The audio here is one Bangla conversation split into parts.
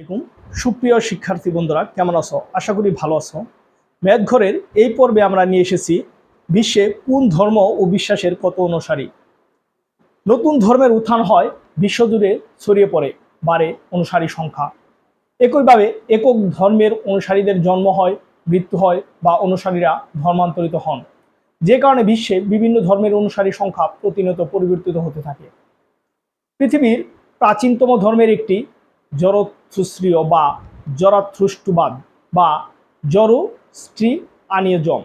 আলাইকুম সুপ্রিয় শিক্ষার্থী বন্ধুরা, কেমন আছো? আশা করি ভালো আছো। ম্যাথ এই পর্বে আমরা নিয়ে এসেছি বিশ্বে কোন ধর্ম ও বিশ্বাসের কত অনুসারী। নতুন ধর্মের উত্থান হয়, বিশ্বজুড়ে ছড়িয়ে পড়ে, বাড়ে অনুসারী সংখ্যা। একইভাবে একক ধর্মের অনুসারীদের জন্ম হয়, মৃত্যু হয় বা অনুসারীরা ধর্মান্তরিত হন। যে কারণে বিশ্বে বিভিন্ন ধর্মের অনুসারী সংখ্যা প্রতিনিয়ত পরিবর্তিত হতে থাকে। পৃথিবীর প্রাচীনতম ধর্মের একটি জরথুশ্রীয় বা জরাথ্রুষ্টবাদ বা জরোস্ট্রি আনিয়জম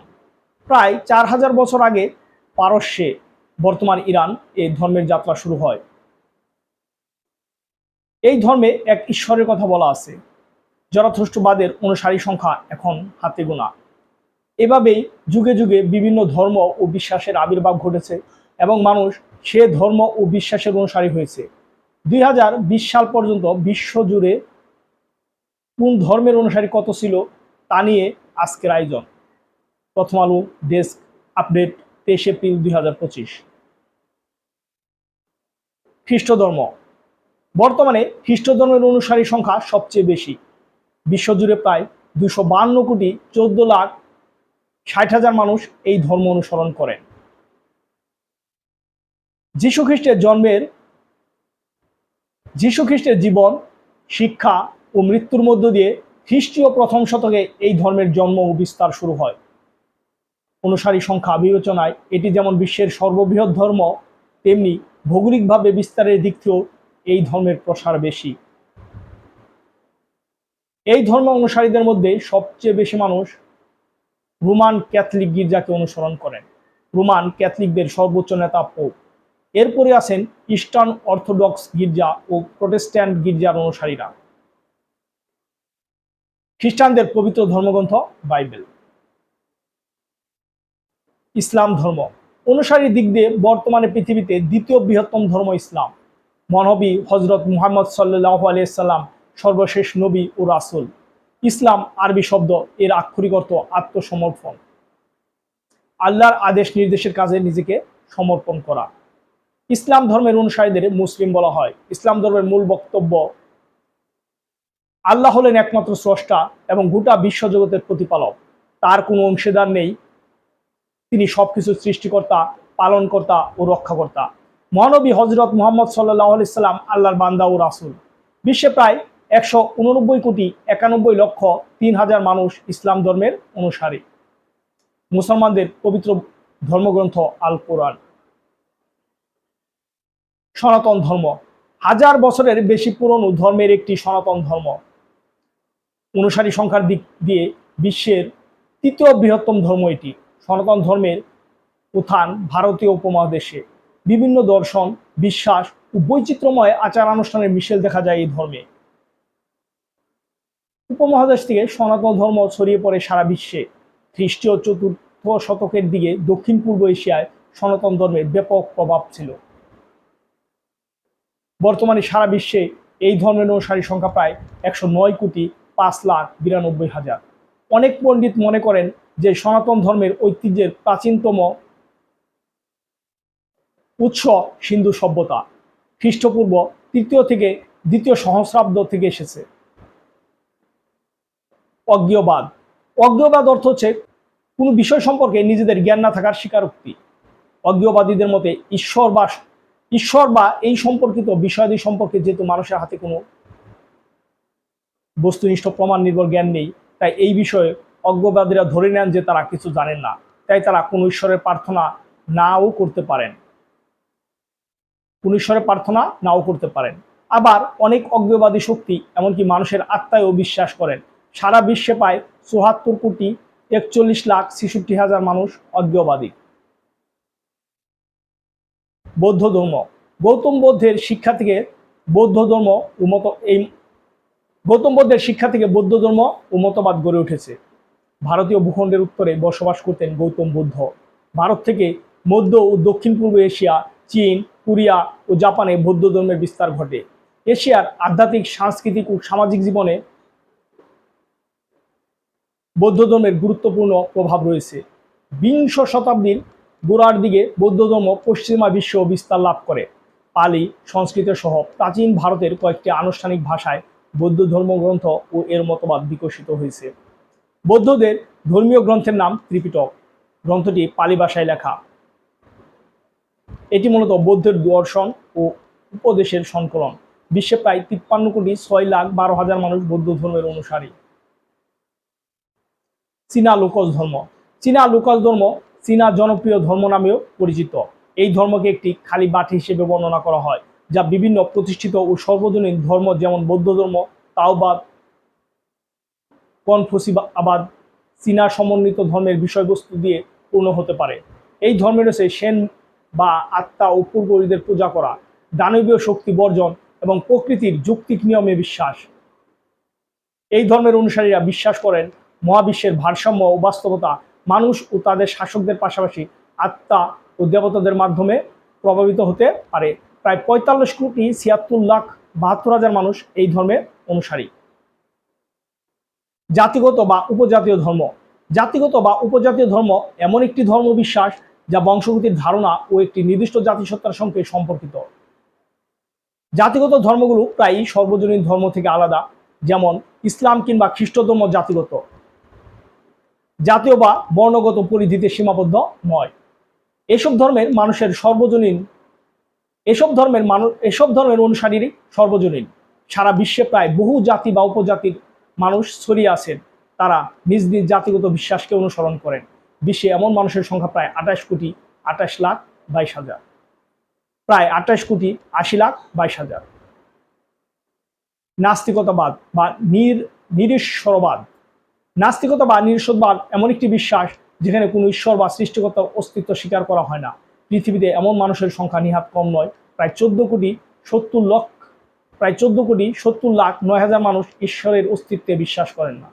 প্রায় চার হাজার বছর আগে পারস্যে বর্তমান ইরান এই ধর্মের যাত্রা শুরু হয়। এই ধর্মে এক ঈশ্বরের কথা বলা আছে। জরাথ্রষ্টবাদের অনুসারী সংখ্যা এখন হাতে গোনা। এভাবেই যুগে যুগে বিভিন্ন ধর্ম ও বিশ্বাসের আবির্ভাব ঘটেছে এবং মানুষ সে ধর্ম ও বিশ্বাসের অনুসারী হয়েছে। দুই হাজার বিশ সাল পর্যন্ত বিশ্বজুড়ে কোন ধর্মের অনুসারী কত ছিল তা নিয়ে আজকের আয়োজন। প্রথম আলো ডেস্ক আপডেট তেইশ এপ্রিল দুই খ্রিস্ট ধর্ম বর্তমানে খ্রিস্ট ধর্মের অনুসারী সংখ্যা সবচেয়ে বেশি। বিশ্বজুড়ে প্রায় দুশো বান্ন কোটি চোদ্দ লাখ ষাট হাজার মানুষ এই ধর্ম অনুসরণ করেন। যীশু খ্রিস্টের জন্মের যীশু খ্রিস্টের জীবন, শিক্ষা ও মৃত্যুর মধ্য দিয়ে খ্রিস্টীয় প্রথম শতকে এই ধর্মের জন্ম ও বিস্তার শুরু হয়। অনুসারী সংখ্যা বিবেচনায় এটি যেমন বিশ্বের সর্ববৃহৎ ধর্ম, তেমনি ভৌগোলিকভাবে বিস্তারের দিক থেকেও এই ধর্মের প্রসার বেশি। এই ধর্ম অনুসারীদের মধ্যে সবচেয়ে বেশি মানুষ রোমান ক্যাথলিক গির্জাকে অনুসরণ করেন। রোমান ক্যাথলিকদের সর্বোচ্চ নেতা পোপ। এরপরে আছেন ইস্টার্ন অর্থোডক্স গির্জা ও প্রোটেস্ট্যান্ট গির্জার অনুসারীরা। খ্রিস্টানদের পবিত্র ধর্মগ্রন্থ বাইবেল। ইসলাম ধর্ম। অনুসারী দিক দিয়ে বর্তমানে পৃথিবীতে দ্বিতীয় বৃহত্তম ধর্ম ইসলাম। মহানবী হজরত মুহাম্মদ সাল্লাহ আলিয়াল্লাম সর্বশেষ নবী ও রাসুল। ইসলাম আরবি শব্দ, এর আক্ষরিক অর্থ আত্মসমর্পণ। আল্লাহর আদেশ নির্দেশের কাজে নিজেকে সমর্পণ করা। ইসলাম ধর্মের অনুসারীদের মুসলিম বলা হয়। ইসলাম ধর্মের মূল বক্তব্য, আল্লাহ হলেন একমাত্র স্রষ্টা এবং গোটা বিশ্বজগতের প্রতিপালক। তার কোনো অংশীদার নেই। তিনি সবকিছু সৃষ্টিকর্তা, পালনকর্তা ও রক্ষাকর্তা। মহানবী হজরত মোহাম্মদ সাল্লাহ আলাইসাল্লাম আল্লাহর বান্দা ও রাসুল। বিশ্বে প্রায় একশো উননব্বই কোটি একানব্বই লক্ষ তিন হাজার মানুষ ইসলাম ধর্মের অনুসারী। মুসলমানদের পবিত্র ধর্মগ্রন্থ আল কোরআন সনাতন ধর্ম। হাজার বছরের বেশি পুরনো ধর্মের একটি সনাতন ধর্ম। অনুসারী সংখ্যার দিক দিয়ে বিশ্বের তৃতীয় বৃহত্তম ধর্ম এটি। সনাতন ধর্মের উত্থান ভারতীয় উপমহাদেশে। বিভিন্ন দর্শন, বিশ্বাস ও বৈচিত্র্যময় আচার অনুষ্ঠানের মিশেল দেখা যায় এই ধর্মে। উপমহাদেশ থেকে সনাতন ধর্ম ছড়িয়ে পড়ে সারা বিশ্বে। খ্রিস্টীয় চতুর্থ শতকের দিকে দক্ষিণ পূর্ব এশিয়ায় সনাতন ধর্মের ব্যাপক প্রভাব ছিল। বর্তমানে সারা বিশ্বে এই ধর্মের অনুসারী সংখ্যা প্রায় একশো নয় কোটি পাঁচ লাখ বিরানব্বই হাজার। অনেক পণ্ডিত মনে করেন যে সনাতন ধর্মের ঐতিহ্যের প্রাচীনতম উৎস সিন্ধু সভ্যতা। খ্রিস্টপূর্ব তৃতীয় থেকে দ্বিতীয় সহস্রাব্দ থেকে এসেছে। অজ্ঞবাদ। অজ্ঞবাদ অর্থ হচ্ছে কোনো বিষয় সম্পর্কে নিজেদের জ্ঞান না থাকার স্বীকারোক্তি। অজ্ঞবাদীদের মতে ঈশ্বর বা ঈশ্বর বা এই সম্পর্কিত বিষয়াদি সম্পর্কে যেহেতু মানুষের হাতে কোনো বস্তুনিষ্ঠ প্রমাণ নির্ভর জ্ঞান নেই, তাই এই বিষয়ে অজ্ঞবাদীরা ধরে নেন যে তারা কিছু জানেন না। তাই তারা কোনো ঈশ্বরের প্রার্থনা নাও করতে পারেন। কোন ঈশ্বরের প্রার্থনা নাও করতে পারেন। আবার অনেক অজ্ঞবাদী শক্তি, এমনকি মানুষের আত্মায়ও বিশ্বাস করেন। সারা বিশ্বে প্রায় চুয়াত্তর কোটি একচল্লিশ লাখ ছেষট্টি হাজার মানুষ অজ্ঞবাদী। বৌদ্ধ ধর্ম গৌতম বৌদ্ধের শিক্ষা থেকে বৌদ্ধ ধর্ম উমত এই গৌতম বৌদ্ধের শিক্ষা থেকে বৌদ্ধ ধর্ম ও মতবাদ গড়ে উঠেছে। ভারতীয় ভূখণ্ডের উত্তরে বসবাস করতেন গৌতম বুদ্ধ। ভারত থেকে মধ্য ও দক্ষিণ পূর্ব এশিয়া, চীন, কোরিয়া ও জাপানে বৌদ্ধ ধর্মের বিস্তার ঘটে। এশিয়ার আধ্যাত্মিক, সাংস্কৃতিক ও সামাজিক জীবনে বৌদ্ধ ধর্মের গুরুত্বপূর্ণ প্রভাব রয়েছে। বিংশ শতাব্দীর গোড়ার দিকে বৌদ্ধ ধর্ম পশ্চিমা বিশ্ব বিস্তার লাভ করে। পালি, সংস্কৃত সহ প্রাচীন ভারতের কয়েকটি আনুষ্ঠানিক ভাষায় বৌদ্ধ ধর্মগ্রন্থ ও এর মতবাদ বিকশিত হয়েছে। বৌদ্ধদের ধর্মীয় গ্রন্থের নাম ত্রিপিটক। গ্রন্থটি পালি ভাষায় লেখা। এটি মূলত বৌদ্ধের দর্শন ও উপদেশের সংকলন। বিশ্বে প্রায় তিপ্পান্ন কোটি ছয় লাখ বারো হাজার মানুষ বৌদ্ধ ধর্মের অনুসারী। চীনা লোকজ ধর্ম। চীনা লোকজ ধর্ম চীনা জনপ্রিয় ধর্ম নামেও পরিচিত। এই ধর্মকে একটি খালি বাটি হিসেবে বর্ণনা করা হয়, যা বিভিন্ন প্রতিষ্ঠিত ও সর্বজনীন ধর্ম যেমন বৌদ্ধ ধর্ম, তাওবাদ কনফুসিবাদ চীনা সমন্বিত ধর্মের বিষয়বস্তু দিয়ে পূর্ণ হতে পারে। এই ধর্মে রয়েছে সেন বা আত্মা ও পূর্বরীদের পূজা করা, দানবীয় শক্তি বর্জন এবং প্রকৃতির যৌক্তিক নিয়মে বিশ্বাস। এই ধর্মের অনুসারীরা বিশ্বাস করেন, মহাবিশ্বের ভারসাম্য ও বাস্তবতা মানুষ ও তাদের শাসকদের পাশাপাশি আত্মা ও দেবতাদের মাধ্যমে প্রভাবিত হতে পারে। প্রায় পঁয়তাল্লিশ কোটি ছিয়াত্তর লাখ বাহাত্তর হাজার মানুষ এই ধর্মের অনুসারী। জাতিগত বা উপজাতীয় ধর্ম। জাতিগত বা উপজাতীয় ধর্ম এমন একটি ধর্ম বিশ্বাস যা বংশগতির ধারণা ও একটি নির্দিষ্ট জাতিসত্তার সঙ্গে সম্পর্কিত। জাতিগত ধর্মগুলো প্রায়ই সর্বজনীন ধর্ম থেকে আলাদা, যেমন ইসলাম কিংবা খ্রিস্ট ধর্ম জাতিগত। জাতীয় বা বর্ণগত পরিধিতে সীমাবদ্ধ নয়। এসব ধর্মের মানুষের সর্বজনীন, এসব ধর্মের মানুষ এসব ধর্মের অনুসারীর সর্বজনীন। সারা বিশ্বে প্রায় বহু জাতি বা উপজাতির মানুষ ছড়িয়ে আছেন। তারা নিজ নিজ জাতিগত বিশ্বাসকে অনুসরণ করেন। বিশ্বে এমন মানুষের সংখ্যা প্রায় আঠাশ কোটি, আঠাশ লাখ, বাইশ হাজার। প্রায় আঠাশ কোটি, আশি লাখ, বাইশ হাজার। নাস্তিকতাবাদ বা নির, নিরীশ্বরবাদ নাস্তিকতা বা নিরীশ্বরবাদ এমন একটি বিশ্বাস যেখানে কোনো ঈশ্বর বা সৃষ্টিকর্তার অস্তিত্ব স্বীকার করা হয় না। পৃথিবীতে এমন মানুষের সংখ্যা নিহাত কম নয়। প্রায় চোদ্দ কোটি সত্তর লক্ষ, প্রায় চোদ্দ কোটি সত্তর লাখ নয় হাজার মানুষ ঈশ্বরের অস্তিত্বে বিশ্বাস করেন না।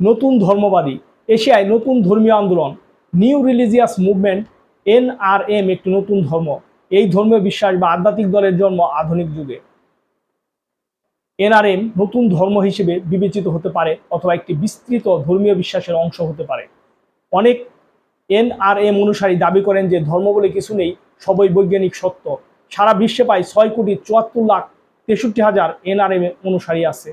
নতুন ধর্মবাদী, এশিয়ায় নতুন ধর্মীয় আন্দোলন, নিউ রিলিজিয়াস মুভমেন্ট, এনআরএম একটি নতুন ধর্ম। এই ধর্মীয় বিশ্বাস বা আধ্যাত্মিক দলের জন্ম আধুনিক যুগে। এনআরএম নতুন ধর্ম হিসেবে বিবেচিত হতে পারে অথবা একটি বিস্তৃত ধর্মীয় বিশ্বাসের অংশ হতে পারে। অনেক এনআরএম অনুসারী দাবি করেন যে ধর্ম বলে কিছু নেই, সবই বৈজ্ঞানিক সত্য। সারা বিশ্বে প্রায় ছয় কোটি চুয়াত্তর লাখ তেষট্টি হাজার এনআরএম অনুসারী আছে।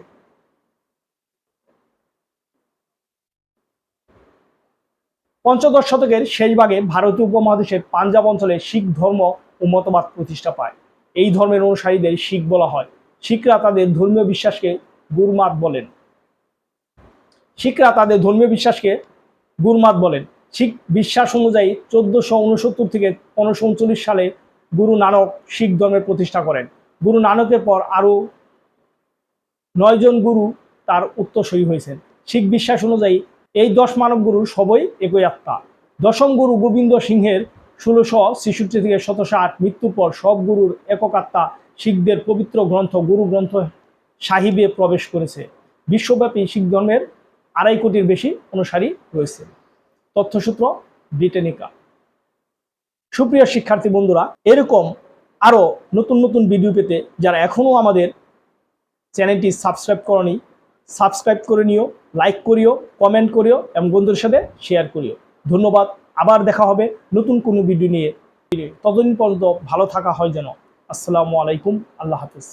পঞ্চদশ শতকের শেষ ভাগে ভারতীয় উপমহাদেশের পাঞ্জাব অঞ্চলে শিখ ধর্ম ও মতবাদ প্রতিষ্ঠা পায়। এই ধর্মের অনুসারীদের শিখ বলা হয়। শিখরা তাদের ধর্মীয় বিশ্বাসকে গুরমাত বলেন। শিখরা তাদের ধর্মীয় বিশ্বাসকে গুরমাত বলেন। শিখ বিশ্বাস অনুযায়ী চোদ্দশো উনসত্তর থেকে পনেরোশো সালে গুরু নানক শিখ ধর্মের প্রতিষ্ঠা করেন। গুরু নানকের পর আরও নয়জন গুরু তার উত্তরসূরি হয়েছেন। শিখ বিশ্বাস অনুযায়ী এই দশ মানব গুরু সবই একই আত্মা। দশম গুরু গোবিন্দ সিংহের ষোলোশো ছেষট্টি থেকে সতেরোশো আট মৃত্যুর পর সব গুরুর একক আত্মা শিখদের পবিত্র গ্রন্থ, গুরু গ্রন্থ সাহিবে প্রবেশ করেছে। বিশ্বব্যাপী শিখ ধর্মের আড়াই কোটির বেশি অনুসারী রয়েছে। তথ্যসূত্র ব্রিটেনিকা। সুপ্রিয় শিক্ষার্থী বন্ধুরা, এরকম আরও নতুন নতুন ভিডিও পেতে যারা এখনও আমাদের চ্যানেলটি সাবস্ক্রাইব করনি, সাবস্ক্রাইব করে নিও, লাইক করিও, কমেন্ট করিও এবং বন্ধুদের সাথে শেয়ার করিও। ধন্যবাদ। আবার দেখা হবে নতুন কোনো ভিডিও নিয়ে। ততদিন পর্যন্ত ভালো থাকা হয় যেন। আসসালামু আলাইকুম, আল্লাহ হাফিজ।